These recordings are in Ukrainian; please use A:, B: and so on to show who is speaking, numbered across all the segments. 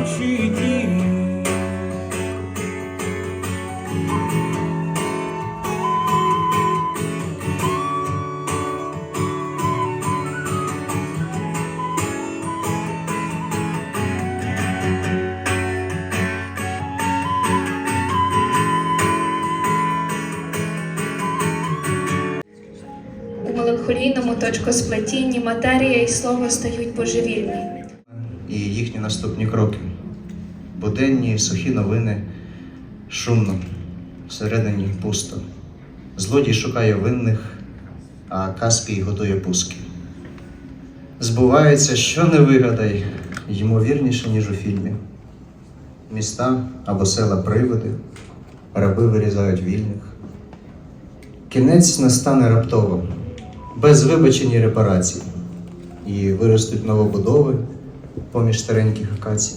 A: наші дні.
B: У меланхолійному точкосплетінні матерія і слово стають божевільні.
C: і їхні наступні кроки. Буденні сухі новини, шумно, всередині пусто. Злодій шукає винних, а Каспій готує пуски. Збувається, що не вигадай, ймовірніше, ніж у фільмі. Міста або села привиди, раби вирізають вільних. Кінець настане раптово, без вибачень і репарацій, і виростуть новобудови поміж стареньких акацій.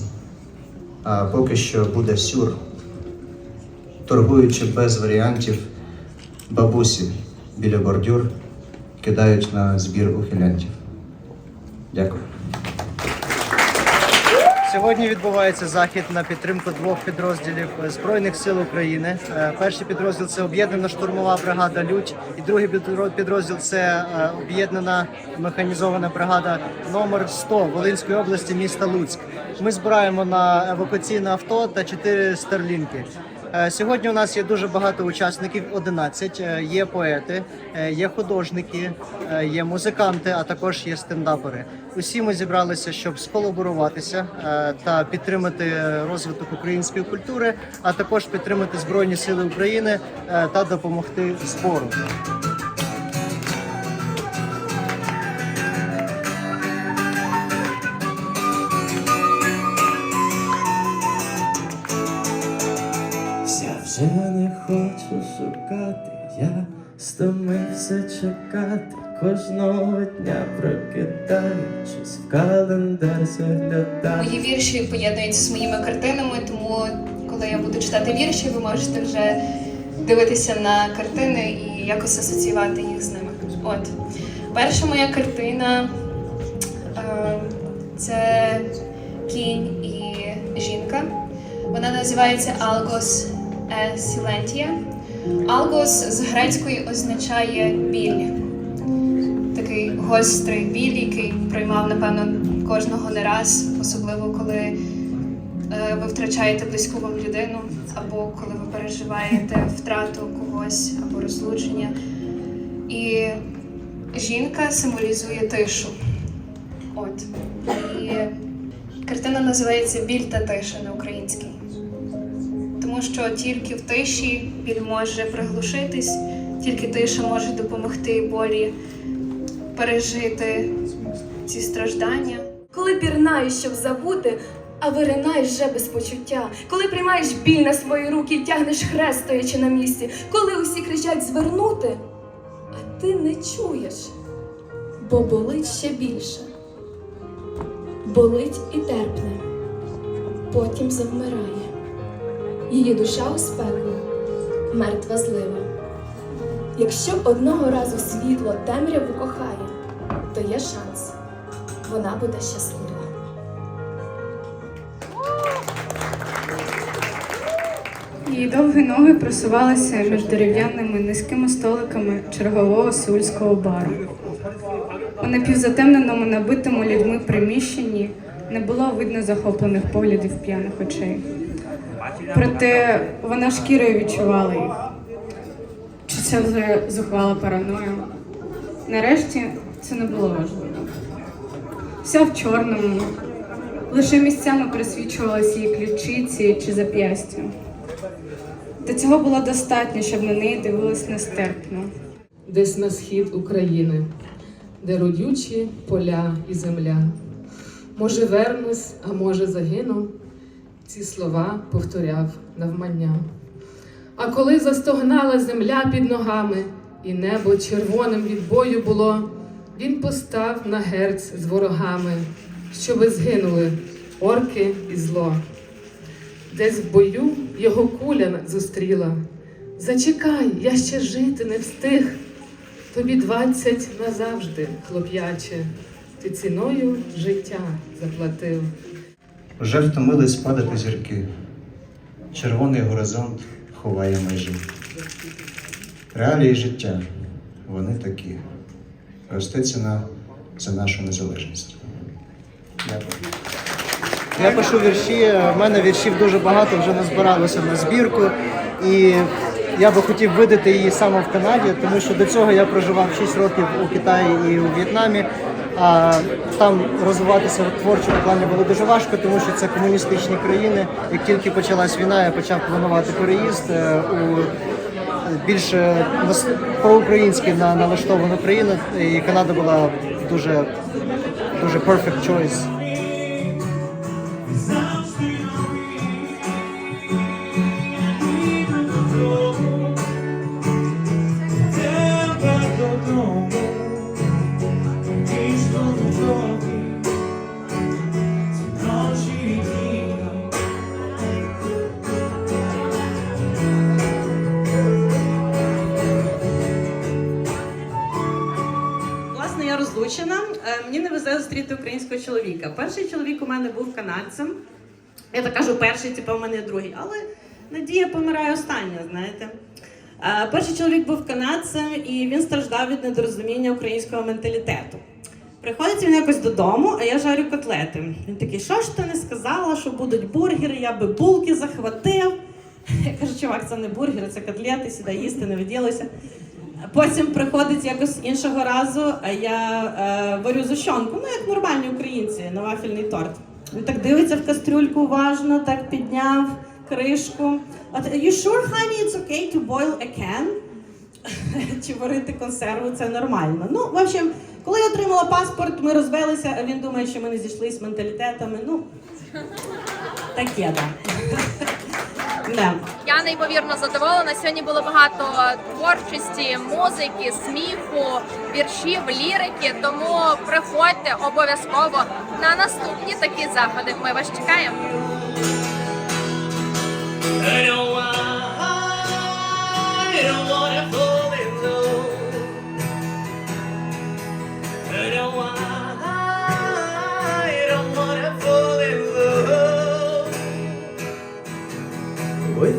C: А поки що буде сюр, торгуючи без варіантів, бабусі біля бордюр кидають на збір ухилянтів. Дякую. Сьогодні відбувається захід на підтримку двох підрозділів Збройних сил України. Е, Перший підрозділ це об'єднана штурмова бригада Людь, і другий підрозділ це е, об'єднана механізована бригада номер 100 Волинської області, міста Луцьк. Ми збираємо на евакуаційне авто та чотири старлінки. Е, Сьогодні у нас є дуже багато учасників, 11. Е, Є поети, е, є художники, є музиканти, а також є стендапери. Усі ми зібралися, щоб сколаборуватися та підтримати розвиток української культури, а також підтримати Збройні Сили України та допомогти збору.
A: Вже не хочу шукати, я стомився чекати кожного дня прокидаючись в календар заглядати.
B: Мої вірші поєднуються з моїми картинами, тому коли я буду читати вірші, ви можете вже дивитися на картини і якось асоціювати їх з ними. От перша моя картина е, це кінь і жінка. Вона називається Algos e Silentia. Algos з грецької означає біль. Такий гострий біль, який проймав, напевно, кожного не раз, особливо коли е, ви втрачаєте близьку вам людину, або коли ви переживаєте втрату когось або розлучення. І жінка символізує тишу. От. І картина називається Біль та тиша на українській. Тому що тільки в тиші біль може приглушитись, тільки тиша може допомогти болі пережити ці страждання.
D: Коли пірнаєш, щоб забути, а виринаєш вже без почуття, коли приймаєш біль на свої руки і тягнеш хрест, стоячи на місці, коли усі кричать звернути, а ти не чуєш, бо болить ще більше. Болить і терпне, потім завмирає. Її душа у спеку, мертва злива. Якщо одного разу світло темряву кохає, то є шанс, вона буде щаслива.
E: Її довгі ноги просувалися між дерев'яними низькими столиками чергового сеульського бару. У напівзатемненому, набитому людьми приміщенні не було видно захоплених поглядів п'яних очей. Проте вона шкірою відчувала їх. Чи це вже зухвала параноя? Нарешті це не було важливо. Вся в чорному, лише місцями присвічувалися її ключиці чи зап'ястя. Та цього було достатньо, щоб на неї дивились нестерпно.
F: десь на схід України, де родючі поля і земля. Може, вернусь, а може, загину. Ці слова повторяв навмання. А коли застогнала земля під ногами, і небо червоним від бою було, він постав на герць з ворогами, щоби згинули орки і зло. Десь в бою його куля зустріла. Зачекай, я ще жити не встиг. Тобі двадцять назавжди, хлоп'яче, ти ціною життя заплатив.
G: Уже втомились падати зірки. Червоний горизонт ховає межі. Реалії життя, вони такі. Росте ціна за нашу незалежність. Дякую.
C: Я пишу вірші. В мене віршів дуже багато вже назбиралося на збірку. І я би хотів видати її саме в Канаді, тому що до цього я проживав 6 років у Китаї і у В'єтнамі. А там розвиватися в творчому плані було дуже важко, тому що це комуністичні країни. Як тільки почалась війна, я почав планувати переїзд е, у більше нас- проукраїнськи на налаштовану країну. І Канада була дуже дуже perfect choice.
H: Зустріти чоловіка. Перший чоловік у мене був канадцем. Я так кажу, перший, типу, у мене другий. Але надія помирає остання, знаєте. Е, Перший чоловік був канадцем, і він страждав від недорозуміння українського менталітету. Приходить він якось додому, а я жарю котлети. Він такий, що ж ти не сказала, що будуть бургери, я би булки захватив. Я кажу, чувак, це не бургери, це котлети, сідай їсти, не виділися. Потім приходить якось іншого разу, а я е, варю зущонку, ну як нормальні українці на вафельний торт. Він так дивиться в кастрюльку уважно, так підняв кришку. От you sure, honey, it's okay to boil a can? Чи варити консерву, це нормально. Ну, в общем, коли я отримала паспорт, ми розвелися, а він думає, що ми не зійшлися менталітетами. Ну, таке, так. Да.
I: Я неймовірно задоволена. Сьогодні було багато творчості, музики, сміху, віршів, лірики. Тому приходьте обов'язково на наступні такі заходи. Ми вас чекаємо.